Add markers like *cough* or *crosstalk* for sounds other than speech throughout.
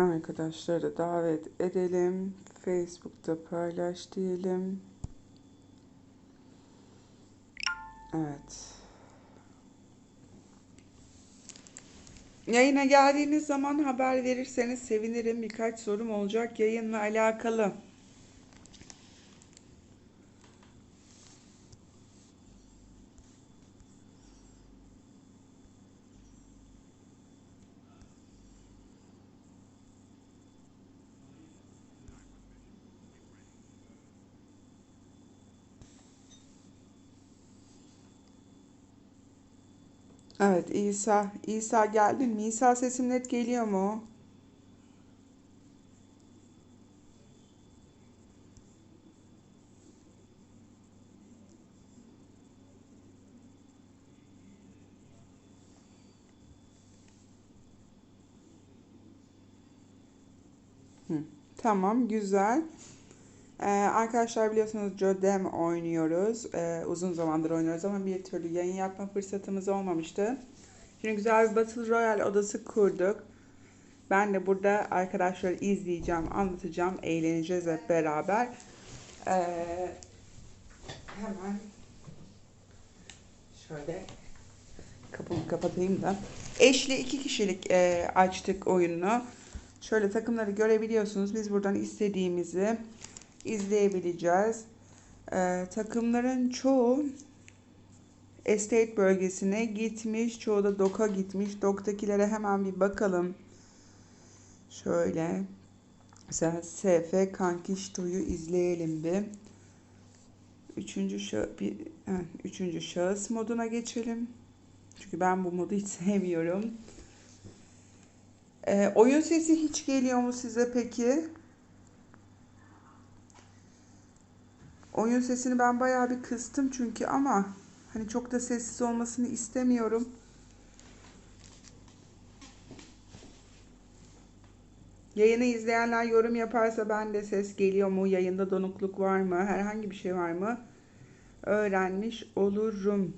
Arkadaşları davet edelim. Facebook'ta paylaş diyelim. Evet. Yayına geldiğiniz zaman haber verirseniz sevinirim. Birkaç sorum olacak yayınla alakalı. Evet İsa. İsa geldin mi? İsa sesim net geliyor mu? Hı, Tamam, güzel. Ee, arkadaşlar biliyorsunuz Jodem oynuyoruz. Ee, uzun zamandır oynuyoruz ama bir türlü yayın yapma fırsatımız olmamıştı. Şimdi güzel bir Battle Royale odası kurduk. Ben de burada arkadaşları izleyeceğim, anlatacağım, eğleneceğiz hep beraber. Ee, hemen şöyle kapımı kapatayım da. Eşli iki kişilik e, açtık oyunu. Şöyle takımları görebiliyorsunuz. Biz buradan istediğimizi izleyebileceğiz. Ee, takımların çoğu Estate bölgesine gitmiş. Çoğu da Dok'a gitmiş. Dok'takilere hemen bir bakalım. Şöyle. Mesela SF Kankişto'yu izleyelim bir. Üçüncü, şah bir, heh, üçüncü şahıs moduna geçelim. Çünkü ben bu modu hiç *laughs* sevmiyorum. Ee, oyun sesi hiç geliyor mu size peki? Oyun sesini ben bayağı bir kıstım çünkü ama hani çok da sessiz olmasını istemiyorum. Yayını izleyenler yorum yaparsa ben de ses geliyor mu? Yayında donukluk var mı? Herhangi bir şey var mı? Öğrenmiş olurum.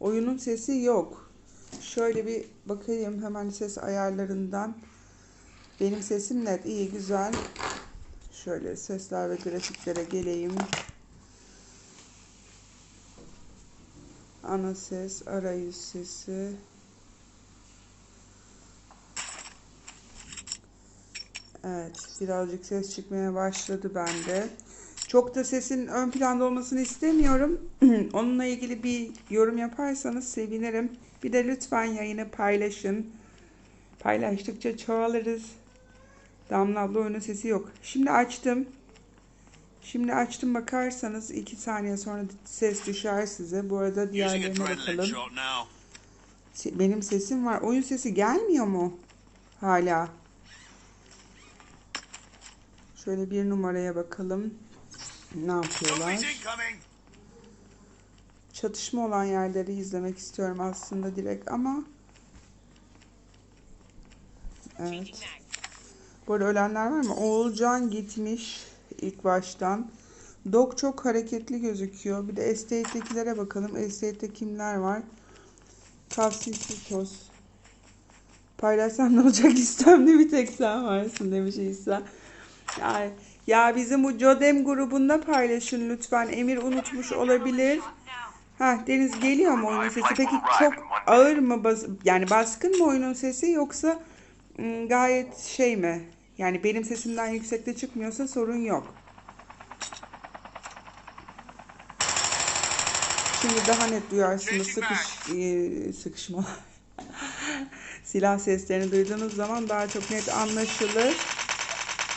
Oyunun sesi yok. Şöyle bir bakayım hemen ses ayarlarından. Benim sesim net, iyi, güzel. Şöyle sesler ve grafiklere geleyim. Ana ses, arayüz sesi. Evet, birazcık ses çıkmaya başladı bende. Çok da sesin ön planda olmasını istemiyorum. *clears throat* Onunla ilgili bir yorum yaparsanız sevinirim. Bir de lütfen yayını paylaşın. Paylaştıkça çoğalırız. Damla abla oyunun sesi yok. Şimdi açtım. Şimdi açtım bakarsanız 2 saniye sonra ses düşer size. Bu arada diğerlerine bakalım. Benim sesim var. Oyun sesi gelmiyor mu? Hala. Şöyle bir numaraya bakalım. Ne yapıyorlar? Çatışma olan yerleri izlemek istiyorum aslında direkt ama Evet. Arada ölenler var mı? Oğulcan gitmiş ilk baştan. Dok çok hareketli gözüküyor. Bir de Estate'dekilere bakalım. Estate'de kimler var? Kafsitos. Paylaşsam ne olacak *laughs* istemli bir tek sen varsın demiş İsa. Yani, ya bizim bu Jodem grubunda paylaşın lütfen. Emir unutmuş olabilir. Ha Deniz geliyor mu oyunun sesi? Peki çok ağır mı bas yani baskın mı oyunun sesi yoksa ım, gayet şey mi? Yani benim sesimden yüksekte çıkmıyorsa sorun yok. Şimdi daha net duyarsınız sıkış e, sıkışma. *laughs* Silah seslerini duyduğunuz zaman daha çok net anlaşılır.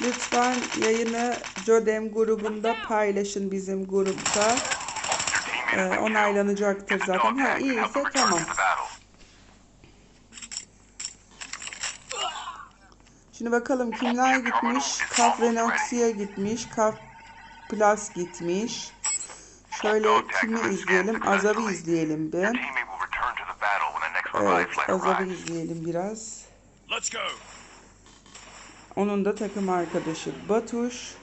Lütfen yayını Jodem grubunda paylaşın bizim grupta. Ee, onaylanacaktır zaten. Ha iyiyse tamam. Şimdi bakalım kimler gitmiş? Kaf Renoxia gitmiş. Kaf Plus gitmiş. Şöyle kimi izleyelim? Azab'ı izleyelim bir. Evet, Azab'ı izleyelim biraz. Onun da takım arkadaşı Batuş.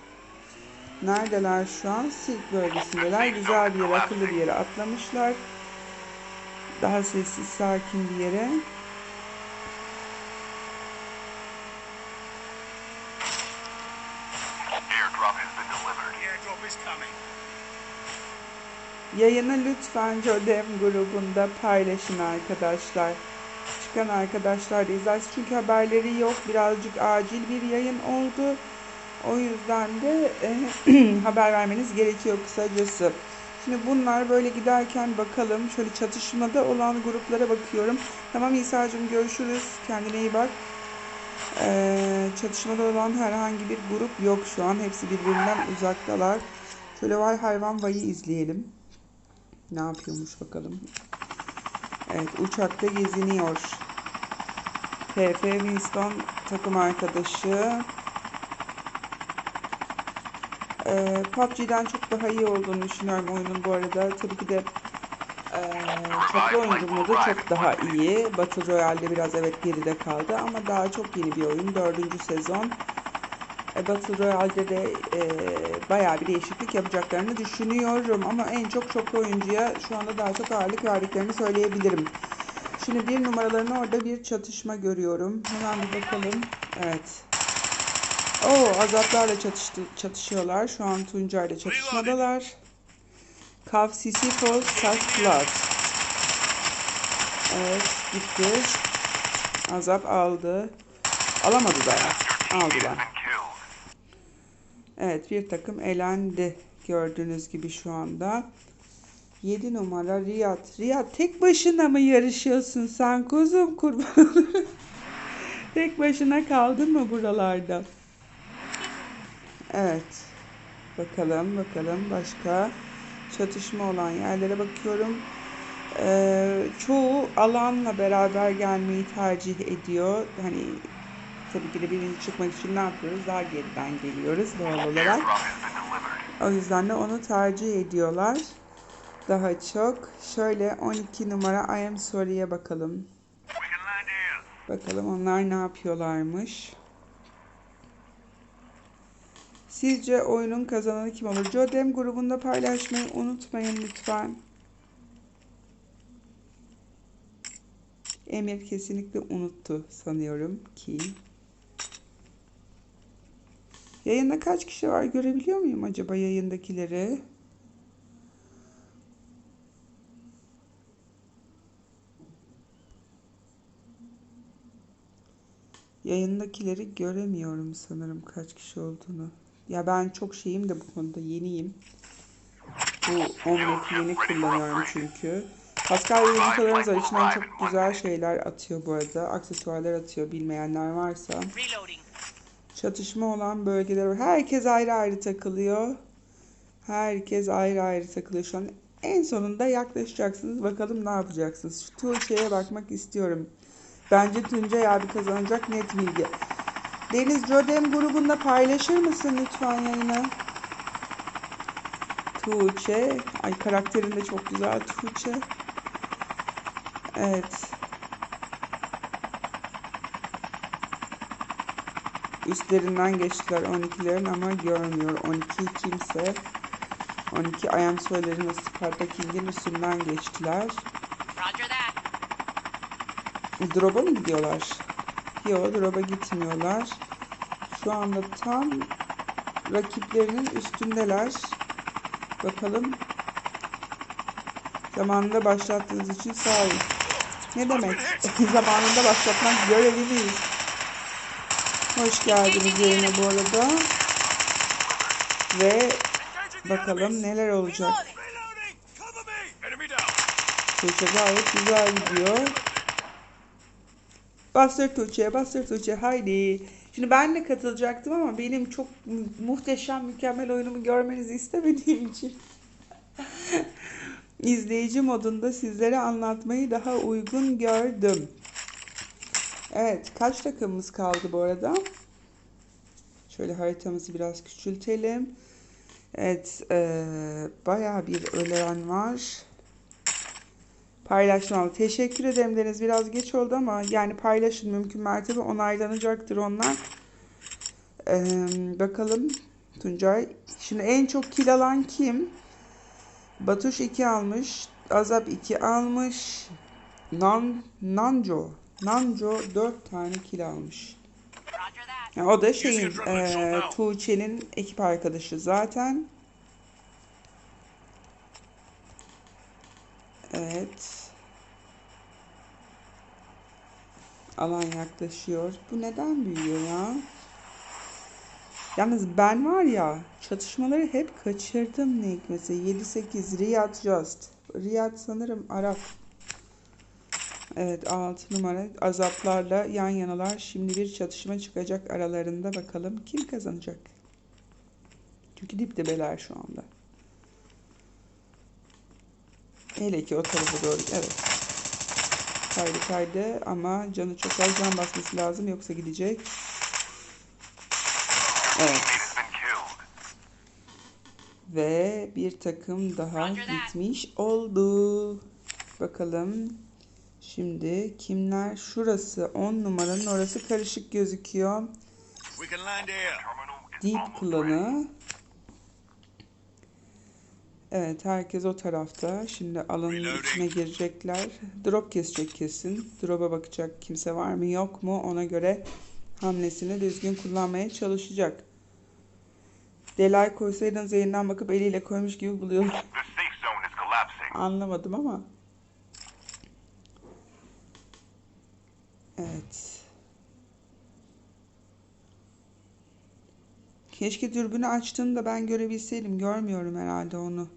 Neredeler şu an? Silk bölgesindeler. Güzel bir yere, akıllı bir yere atlamışlar. Daha sessiz, sakin bir yere. Yayını lütfen Jodem grubunda paylaşın arkadaşlar. Çıkan arkadaşlar da izlersin çünkü haberleri yok. Birazcık acil bir yayın oldu. O yüzden de e, *clears throat* haber vermeniz gerekiyor kısacası. Şimdi bunlar böyle giderken bakalım. Şöyle çatışmada olan gruplara bakıyorum. Tamam İsa'cığım görüşürüz. Kendine iyi bak. Ee, çatışmada olan herhangi bir grup yok şu an. Hepsi birbirinden uzaktalar. Şöyle Vay Hayvan Vay'ı izleyelim. Ne yapıyormuş bakalım. Evet uçakta geziniyor. TF Winston takım arkadaşı. Ee, PUBG'den çok daha iyi olduğunu düşünüyorum oyunun bu arada. Tabii ki de ee, çoklu oyuncu modu çok daha iyi. Battle Royale'de biraz evet geride kaldı ama daha çok yeni bir oyun. Dördüncü sezon. E, Battle Royale'de de e, bayağı bir değişiklik yapacaklarını düşünüyorum. Ama en çok çoklu oyuncuya şu anda daha çok ağırlık verdiklerini söyleyebilirim. Şimdi bir numaralarını orada bir çatışma görüyorum. Hemen bir bakalım. Evet. Oo, azaplarla çatıştı, çatışıyorlar. Şu an Tuncay'la çatışmadalar. Kav Sisyphos Blood. Evet gitti. Azap aldı. Alamadı da. Aldılar. Evet bir takım elendi. Gördüğünüz gibi şu anda. 7 numara Riyad. Riyad tek başına mı yarışıyorsun sen kuzum kurban *laughs* tek başına kaldın mı buralarda? Evet. Bakalım bakalım başka çatışma olan yerlere bakıyorum. Ee, çoğu alanla beraber gelmeyi tercih ediyor. Hani tabii ki de birinci çıkmak için ne yapıyoruz? Daha geriden geliyoruz doğal olarak. O yüzden de onu tercih ediyorlar. Daha çok. Şöyle 12 numara I am sorry'e bakalım. Bakalım onlar ne yapıyorlarmış. Sizce oyunun kazananı kim olur? Jodem grubunda paylaşmayı unutmayın lütfen. Emir kesinlikle unuttu sanıyorum ki. Yayında kaç kişi var görebiliyor muyum acaba yayındakileri? Yayındakileri göremiyorum sanırım kaç kişi olduğunu. Ya ben çok şeyim de bu konuda yeniyim. Bu omleti yeni kullanıyorum çünkü. Pascal yumurtalarımız var. İçinden çok güzel şeyler atıyor bu arada. Aksesuarlar atıyor bilmeyenler varsa. Reloading. Çatışma olan bölgeler var. Herkes ayrı ayrı takılıyor. Herkes ayrı ayrı takılıyor şu an. En sonunda yaklaşacaksınız. Bakalım ne yapacaksınız. Şu Tuğçe'ye bakmak istiyorum. Bence Tuncay abi kazanacak net bilgi. Deniz Jodem grubunda paylaşır mısın lütfen yayını? Tuğçe. Ay karakterin de çok güzel Tuğçe. Evet. Üstlerinden geçtiler 12'lerin ama görmüyor. 12 kimse. 12 I am Soyler'in ve Sparta King'in üstünden geçtiler. Drop'a mı gidiyorlar? Yok drop'a gitmiyorlar. Şu anda tam rakiplerinin üstündeler. Bakalım. Zamanında başlattığınız için sağ olun. Ne demek? *laughs* Zamanında başlatmak görevimiz. Hoş geldiniz yayına bu arada. Ve bakalım neler olacak. Tuğçe gayet güzel gidiyor. Bastır Tuğçe, bastır Tuğçe haydi. Şimdi ben de katılacaktım ama benim çok mu- muhteşem, mükemmel oyunumu görmenizi istemediğim için *laughs* izleyici modunda sizlere anlatmayı daha uygun gördüm. Evet, kaç takımımız kaldı bu arada? Şöyle haritamızı biraz küçültelim. Evet, eee bayağı bir ölen var. Paylaşmalı. Teşekkür ederim Deniz. Biraz geç oldu ama yani paylaşın mümkün mertebe onaylanacaktır onlar. Ee, bakalım Tuncay. Şimdi en çok kil alan kim? Batuş 2 almış. Azap 2 almış. Nan, Nanjo. Nanjo 4 tane kil almış. Yani o da şeyin e, Tuğçe'nin ekip arkadaşı zaten. Evet. Alan yaklaşıyor. Bu neden büyüyor ya? Yalnız ben var ya çatışmaları hep kaçırdım ne hikmetse. 7-8 Riyad Just. Riyad sanırım Arap. Evet 6 numara azaplarla yan yanalar. Şimdi bir çatışma çıkacak aralarında bakalım kim kazanacak. Çünkü dip dibeler şu anda. Hele ki o tarafa doğru. Evet. Kaydı kaydı ama canı çok az can basması lazım yoksa gidecek. Evet. Ve bir takım daha gitmiş oldu. Bakalım. Şimdi kimler? Şurası 10 numaranın orası karışık gözüküyor. Deep klanı. Evet herkes o tarafta. Şimdi alanın içine girecekler. Drop kesecek kesin. Drop'a bakacak kimse var mı yok mu ona göre hamlesini düzgün kullanmaya çalışacak. Delay koysaydınız yayından bakıp eliyle koymuş gibi collapsing. Anlamadım ama. Evet. Keşke dürbünü açtığında ben görebilseydim. Görmüyorum herhalde onu.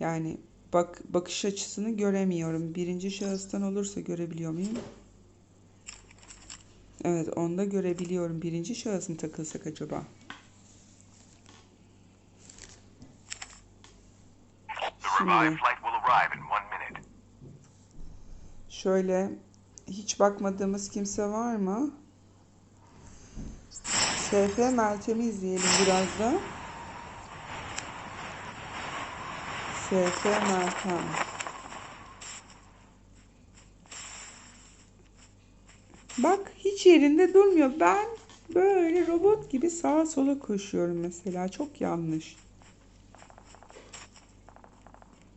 Yani bak bakış açısını göremiyorum. Birinci şahıstan olursa görebiliyor muyum? Evet, onda görebiliyorum. Birinci şahıs mı takılsak acaba? Minute. Şöyle hiç bakmadığımız kimse var mı? SF Meltem'i izleyelim biraz da. SF Meltem. Bak hiç yerinde durmuyor. Ben böyle robot gibi sağa sola koşuyorum mesela. Çok yanlış.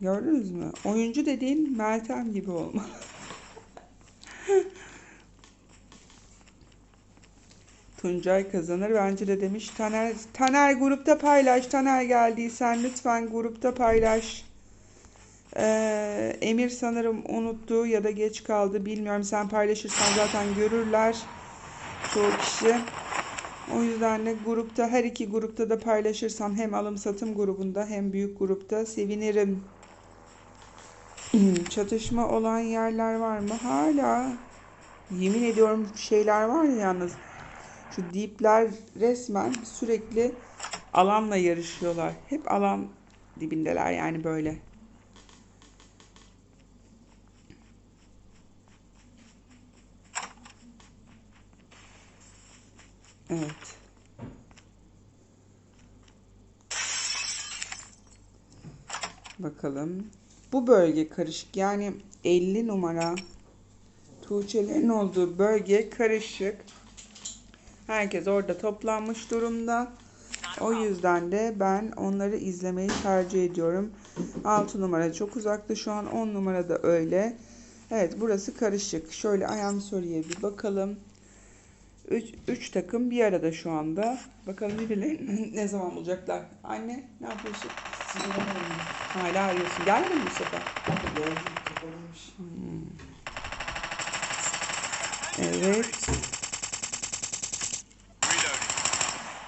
Gördünüz mü? Oyuncu dediğin Meltem gibi olmalı. Tuncay kazanır bence de demiş. Taner, Taner grupta paylaş. Taner geldiysen lütfen grupta paylaş. Ee, Emir sanırım unuttu ya da geç kaldı. Bilmiyorum sen paylaşırsan zaten görürler. Çoğu kişi. O yüzden de grupta her iki grupta da paylaşırsan hem alım satım grubunda hem büyük grupta sevinirim. Çatışma olan yerler var mı? Hala. Yemin ediyorum şeyler var ya yalnız. Şu deepler resmen sürekli alanla yarışıyorlar. Hep alan dibindeler yani böyle. Evet. Bakalım. Bu bölge karışık. Yani 50 numara Tuğçe'lerin olduğu bölge karışık. Herkes orada toplanmış durumda. O yüzden de ben onları izlemeyi tercih ediyorum. 6 numara çok uzakta şu an 10 numara da öyle. Evet burası karışık. Şöyle ayağım soruya bir bakalım. 3 takım bir arada şu anda. Bakalım birbirlerini *laughs* ne zaman bulacaklar. Anne ne yapıyorsun? Hala arıyorsun. Gelmedi mi bu sefer? Hmm. Evet.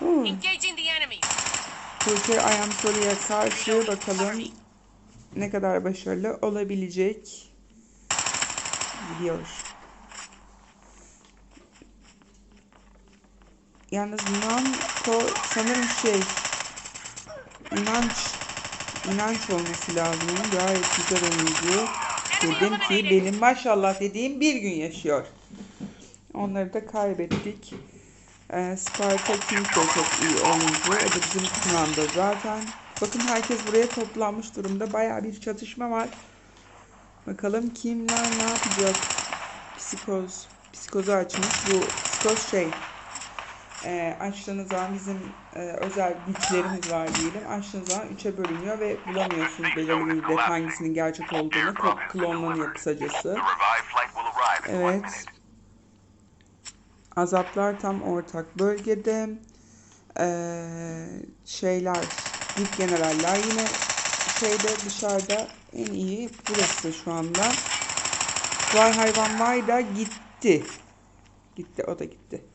Oo. Engaging the enemies. Tuğçe Ayam Soru'ya karşı bakalım ne kadar başarılı olabilecek. Gidiyor. Yalnız Nanko sanırım şey inanç inanç olması lazım. Gayet güzel oyuncu. Dedim ki benim maşallah dediğim bir gün yaşıyor. Onları da kaybettik. Ee, Sparta King de çok iyi oyuncu. O da bizim kınanda zaten. Bakın herkes buraya toplanmış durumda. Baya bir çatışma var. Bakalım kimler ne yapacak? Psikoz. Psikozu açmış. Bu psikoz şey. E, açtığınız zaman bizim e, özel güçlerimiz var diyelim. Açtığınız zaman üçe bölünüyor ve bulamıyorsunuz belirli bir müddet hangisinin gerçek olduğunu. Klonlanıyor kısacası. Evet. Azaplar tam ortak bölgede. Ee, şeyler, büyük generaller yine şeyde dışarıda En iyi burası şu anda. Vay hayvan vay da gitti. Gitti o da gitti.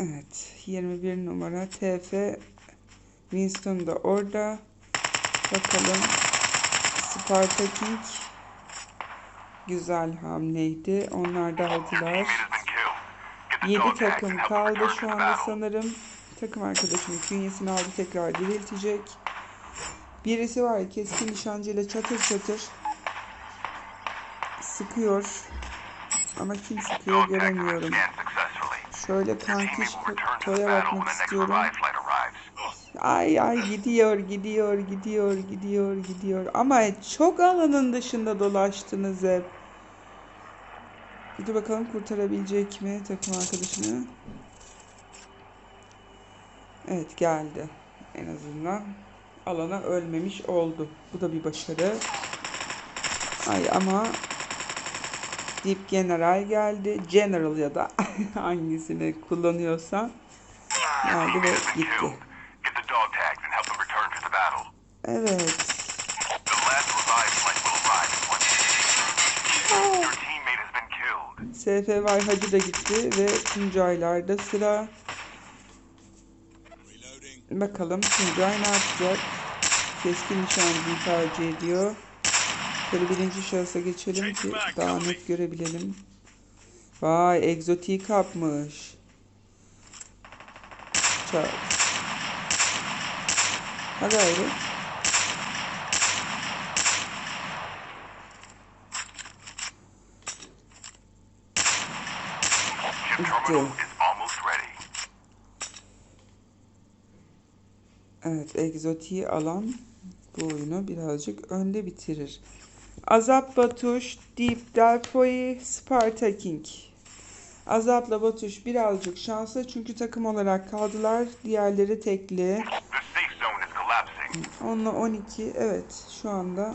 Evet 21 numara TF Winston da orada. Bakalım Sparta King güzel hamleydi. Onlar da aldılar. Teammate has been killed. Get the 7 dog tags takım kaldı şu anda sanırım. Takım arkadaşımın künyesini aldı tekrar diriltecek. Birisi var keskin nişancıyla çatır çatır sıkıyor. Ama kim sıkıyor göremiyorum. Şöyle kankiş battle bakmak istiyorum. Ay ay gidiyor gidiyor gidiyor gidiyor gidiyor. Ama çok alanın dışında dolaştınız hep. Dur bakalım kurtarabilecek mi takım arkadaşını? Evet geldi. En azından alana ölmemiş oldu. Bu da bir başarı. Ay ama Deep General geldi. General ya da *laughs* hangisini kullanıyorsan geldi ve gitti. Evet. Killed. SFY Hacı da gitti ve Tuncaylar'da sıra. Bakalım Tuncay ne yapacak? Keskin nişancıyı tercih ediyor. Şöyle birinci şahısa geçelim ki daha net görebilelim. Vay egzotiği kapmış. Çak. Ha almost ready. Evet, egzotiği alan bu oyunu birazcık önde bitirir. Azap Batuş, Deep Delphi, Sparta King. Azap'la Batuş birazcık şanslı çünkü takım olarak kaldılar. Diğerleri tekli. Onunla 12 evet şu anda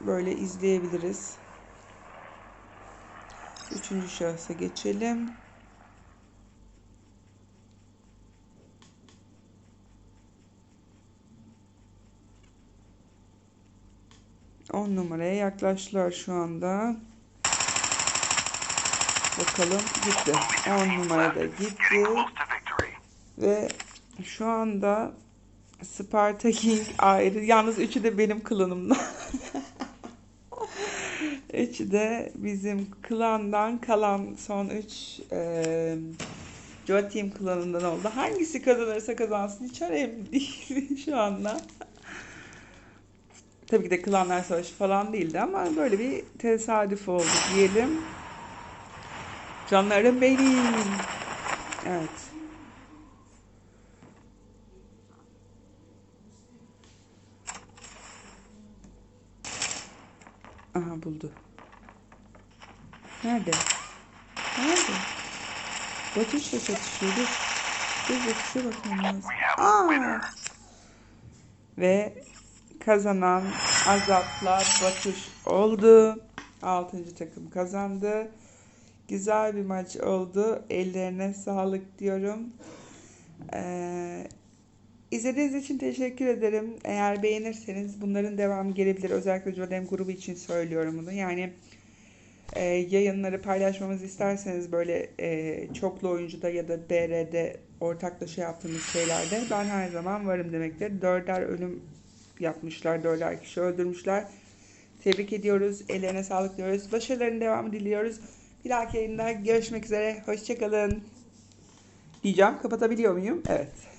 böyle izleyebiliriz. Üçüncü şahısa geçelim. On numaraya yaklaştılar şu anda. Bakalım gitti. On numara da gitti. Ve şu anda Sparta King ayrı. Yalnız üçü de benim klanımdan. *laughs* üçü de bizim klandan kalan son üç eee Joe Team klanından oldu. Hangisi kazanırsa kazansın hiç önemli *laughs* değil şu anda. Tabii ki de klanlar savaşı falan değildi ama böyle bir tesadüf oldu diyelim. Canlarım benim. Evet. Aha buldu. Nerede? Nerede? Batışla çatışıyor. Dur. Dur batışa bakmam lazım. Aa! Ve kazanan Azap'la Batış oldu. Altıncı takım kazandı. Güzel bir maç oldu. Ellerine sağlık diyorum. Ee, izlediğiniz için teşekkür ederim. Eğer beğenirseniz bunların devamı gelebilir. Özellikle Jodem grubu için söylüyorum bunu. Yani e, yayınları paylaşmamızı isterseniz böyle e, çoklu oyuncuda ya da DR'de ortaklaşa yaptığımız şeylerde ben her zaman varım demektir. Dörder ölüm yapmışlar, dörder kişi öldürmüşler. Tebrik ediyoruz, ellerine sağlık diyoruz. Başarıların devamı diliyoruz. Bir dahaki yayında görüşmek üzere, hoşçakalın. Diyeceğim, kapatabiliyor muyum? Evet.